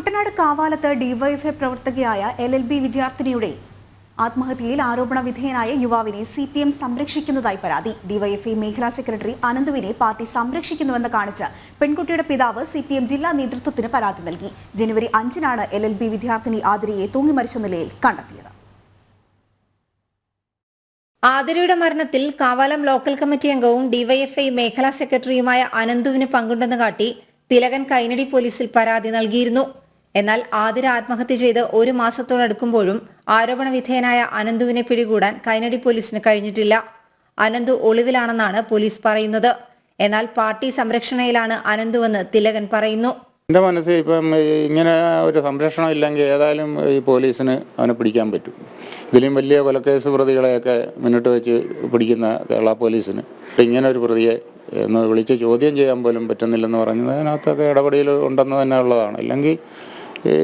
കുട്ടനാട് കാവാലത്ത് ഡിവൈഎഫ്ഐ പ്രവർത്തകയായ L L B വിദ്യാർത്ഥിനിയുടെ ആത്മഹത്യയിൽ ആരോപണ വിധേയനായ യുവാവിനെ സി പി എം സംരക്ഷിക്കുന്നതായി പരാതി. ഡിവൈഎഫ്ഐ മേഖലാ സെക്രട്ടറി അനന്തുവിനെ പാർട്ടി സംരക്ഷിക്കുന്നുവെന്ന് കാണിച്ച് പെൺകുട്ടിയുടെ പിതാവ് സി പി എം ജില്ലാ നേതൃത്വത്തിന് പരാതി നൽകി. ജനുവരി അഞ്ചിനാണ് എൽ എൽ ബി വിദ്യാർത്ഥിനി ആതിരയെ തൂങ്ങിമരിച്ച നിലയിൽ കണ്ടെത്തിയത്. ആതിരയുടെ മരണത്തിൽ കാവാലം ലോക്കൽ കമ്മിറ്റി അംഗവും ഡിവൈഎഫ്ഐ മേഖലാ സെക്രട്ടറിയുമായ അനന്തുവിന് പങ്കുണ്ടെന്ന് കാട്ടി തിലകൻ കൈനടി പോലീസിൽ പരാതി നൽകിയിരുന്നു. എന്നാൽ ആതിര ആത്മഹത്യ ചെയ്ത് ഒരു മാസത്തോടടുക്കുമ്പോഴും ആരോപണ വിധേയനായ അനന്തുവിനെ പിടികൂടാൻ കൈനടി പോലീസിന് കഴിഞ്ഞിട്ടില്ല. അനന്തു ഒളിവിലാണെന്നാണ് പോലീസ് പറയുന്നത്. എന്നാൽ പാർട്ടി സംരക്ഷണയിലാണ് അനന്തുവെന്ന് തിലകൻ പറയുന്നു. എന്റെ മനസ്സിൽ ഇപ്പം ഇങ്ങനെ ഒരു സംരക്ഷണം ഇല്ലെങ്കിൽ ഏതായാലും ഈ പോലീസിന് അവനെ പിടിക്കാൻ പറ്റും. ഇതിലും വലിയ കൊലക്കേസ് പ്രതികളെയൊക്കെ മുന്നിട്ട് വെച്ച് പിടിക്കുന്ന കേരള പോലീസിന്. ഇങ്ങനെ ഒരു പ്രതിയെ എന്ന് വിളിച്ച് ചോദ്യം ചെയ്യാൻ പോലും പറ്റുന്നില്ലെന്ന് പറഞ്ഞത് അതിനകത്തൊക്കെ ഇടപെടൽ ഉണ്ടെന്ന് തന്നെ ഉള്ളതാണ്. അല്ലെങ്കിൽ ഈ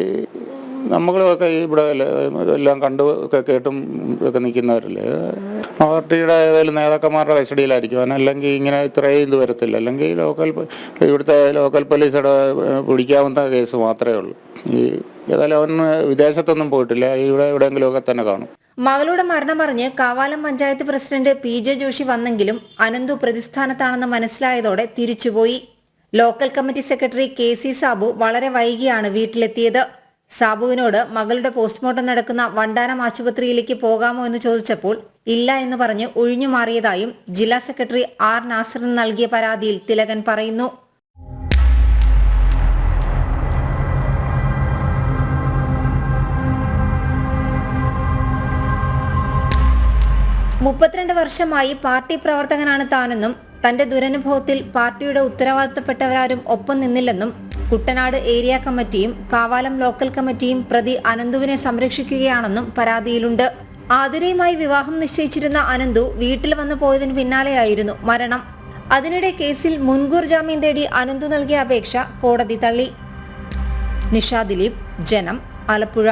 നമ്മളൊക്കെ ഇവിടെ എല്ലാം കണ്ടു ഒക്കെ കേട്ടും ഒക്കെ നിൽക്കുന്നവരല്ലേ? പാർട്ടിയുടെ ഏതായാലും നേതാക്കന്മാരുടെ കസ്റ്റഡിയിലായിരിക്കും. അല്ലെങ്കിൽ ഇങ്ങനെ ഇത്രയും ഇത് വരത്തില്ല. അല്ലെങ്കിൽ ലോക്കൽ ഇവിടുത്തെ ലോക്കൽ പോലീസുടെ പിടിക്കാവുന്ന കേസ് മാത്രമേ ഉള്ളൂ. ഈ ഏതായാലും അവൻ വിദേശത്തൊന്നും പോയിട്ടില്ല. ഇവിടെ എവിടെയെങ്കിലുമൊക്കെ തന്നെ കാണും. മകളുടെ മരണം പറഞ്ഞ് Kavalam panchayat president P J Joshi വന്നെങ്കിലും അനന്തു പ്രതിസ്ഥാനത്താണെന്ന് മനസ്സിലായതോടെ തിരിച്ചുപോയി. Local committee secretary K C Sabu വളരെ വൈകിയാണ് വീട്ടിലെത്തിയത്. സാബുവിനോട് മകളുടെ പോസ്റ്റ്മോർട്ടം നടക്കുന്ന വണ്ടാനം ആശുപത്രിയിലേക്ക് പോകാമോ എന്ന് ചോദിച്ചപ്പോൾ ഇല്ല എന്ന് പറഞ്ഞ് ഒഴിഞ്ഞു മാറിയതായും ജില്ലാ സെക്രട്ടറി ആർ നാസറിന് നൽകിയ പരാതിയിൽ തിലകൻ പറയുന്നു. മുപ്പത്തിരണ്ട് വർഷമായി പാർട്ടി പ്രവർത്തകനാണ് താനെന്നും തന്റെ ദുരനുഭവത്തിൽ പാർട്ടിയുടെ ഉത്തരവാദിത്തപ്പെട്ടവരാരും ഒപ്പം നിന്നില്ലെന്നും കുട്ടനാട് ഏരിയ കമ്മിറ്റിയും കാവാലം ലോക്കൽ കമ്മിറ്റിയും പ്രതി അനന്തുവിനെ സംരക്ഷിക്കുകയാണെന്നും പരാതിയിലുണ്ട്. ആതിരയുമായി വിവാഹം നിശ്ചയിച്ചിരുന്ന അനന്തു വീട്ടിൽ വന്നു പോയതിന് പിന്നാലെയായിരുന്നു മരണം. അതിനിടെ കേസിൽ മുൻകൂർ ജാമ്യം തേടി അനന്തു നൽകിയ അപേക്ഷ കോടതി തള്ളി. നിഷാ ദിലീപ് ജനം ആലപ്പുഴ.